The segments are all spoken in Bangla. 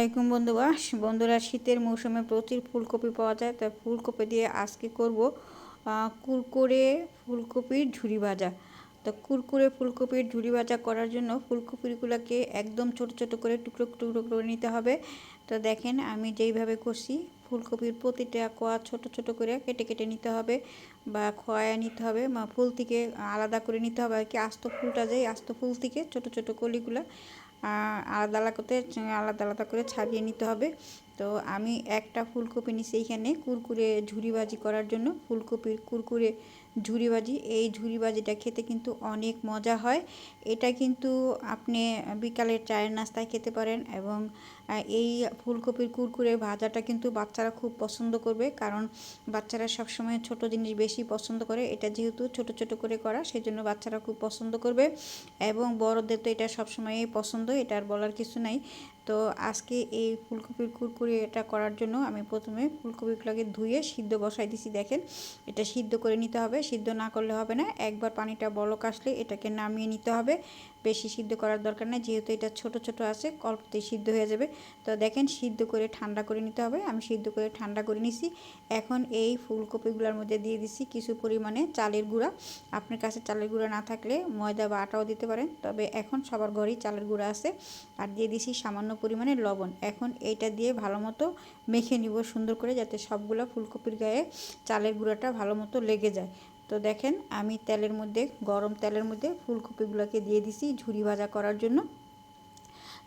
আসসালামাইকুম বন্ধুরা। বন্ধুরা, শীতের মৌসুমে প্রচুর ফুলকপি পাওয়া যায়। তাই ফুলকপি দিয়ে আজকে করব কুরকুরে ফুলকপির ঝুরি ভাজা। তো কুরকুরে ফুলকপির ঝুরি ভাজা করার জন্য ফুলকপিগুলোকে একদম ছোট ছোট করে টুকরো টুকরো করে নিতে হবে। তো দেখেন, আমি যেইভাবে করছি, ফুলকপির প্রতিটা কোয়া ছোট ছোট করে কেটে কেটে নিতে হবে বা খোয়া নিতে হবে বা ফুল থেকে আলাদা করে নিতে হবে। আর কি আস্ত ফুলটা যায় আস্ত ফুল থেকে ছোট ছোট কলিগুলো আলাদা আলাদা করতে, আলাদা আলাদা করে ছাড়িয়ে নিতে হবে। তো আমি একটা ফুলকপি নিছি এইখানে কুরকুরে ঝুরি ভাজি করার জন্য। ফুলকপির কুরকুরে ঝুরি ভাজি এই ঝুরি ভাজিটা খেতে কিন্তু অনেক মজা হয়। এটা কিন্তু আপনি বিকালের চায়ের নাস্তায় খেতে পারেন এবং এই ফুলকপির কুরকুরে ভাজাটা কিন্তু বাচ্চারা খুব পছন্দ করবে, কারণ বাচ্চারা সবসময় ছোট জিনিস বেশি পছন্দ করে। এটা যেহেতু ছোট ছোট করে করা সেই জন্য বাচ্চারা খুব পছন্দ করবে। এবং বড়দের তো এটা সবসময়ই পছন্দ, এটা আর বলার কিছু নাই। তো আজকে এই ফুলকপির কুরকুরি এটা করার জন্য আমি প্রথমে ফুলকপিগুলোকে ধুয়ে সিদ্ধ বসাই দিছি, দেখেন। এটা সিদ্ধ করে নিতে হবে, সিদ্ধ না করলে হবে না। একবার পানিটা বলক আসলে এটাকে নামিয়ে নিতে হবে। বেশি সিদ্ধ করার দরকার নেই, যেহেতু এটা ছোট ছোট আছে, অল্পতেই সিদ্ধ হয়ে যাবে। তো দেখেন, সিদ্ধ করে ঠান্ডা করে নিতে হবে। আমি সিদ্ধ করে ঠান্ডা করে নিছি। এখন এই ফুলকপিগুলোর মধ্যে দিয়ে দিছি কিছু পরিমাণে চালের গুঁড়া। আপনার কাছে চালের গুঁড়া না থাকলে ময়দা বা আটাও দিতে পারেন, তবে এখন সবার ঘরেই চালের গুঁড়া আছে। আর দিয়ে দিছি সামান্য পরিমাণে লবণ। এখন এইটা দিয়ে ভালো মতো মেখে নিব সুন্দর করে যাতে সবগুলো ফুলকপির গায়ে চালের গুঁড়াটা ভালো মতো লেগে যায়। তো দেখেন, আমি তেলের মধ্যে, গরম তেলের মধ্যে ফুলকপিগুলোকে দিয়ে দিছি ঝুরি ভাজা করার জন্য।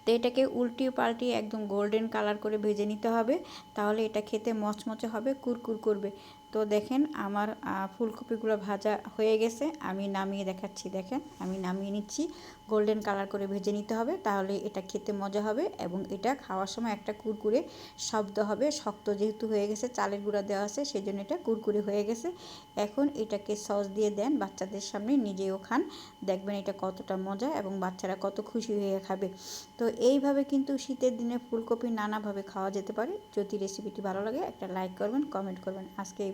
তো এটাকে উল্টিয়ে পাল্টিয়ে একদম গোল্ডেন কালার করে ভেজে নিতে হবে। তাহলে এটা খেতে মচমচে হবে, কুরকুর করবে। তো দেখেন আমার ফুলকপিগুলো ভাজা হয়ে গেছে। আমি নামিয়ে দেখাচ্ছি, দেখেন। আমি নামিয়ে নিচ্ছি। গোল্ডেন কালার করে ভেজে নিতে হবে। তাহলে এটা খেতে মজা হবে এবং এটা খাওয়ার সময় একটা কুরকুরে শব্দ হবে। শক্ত যেহেতু হয়ে গেছে, চালের গুঁড়া দেওয়া আছে সেই জন্য এটা কুরকুরে হয়ে গেছে। এখন এটাকে সস দিয়ে দেন, বাচ্চাদের সামনে নিজেও খান। দেখবেন এটা কতটা মজা এবং বাচ্চারা কত খুশি হয়ে খাবে। তো এইভাবে কিন্তু শীতের দিনে ফুলকপি নানাভাবে খাওয়া যেতে পারে। যদি রেসিপিটি ভালো লাগে, একটা লাইক করবেন কমেন্ট করবেন। আজকে এই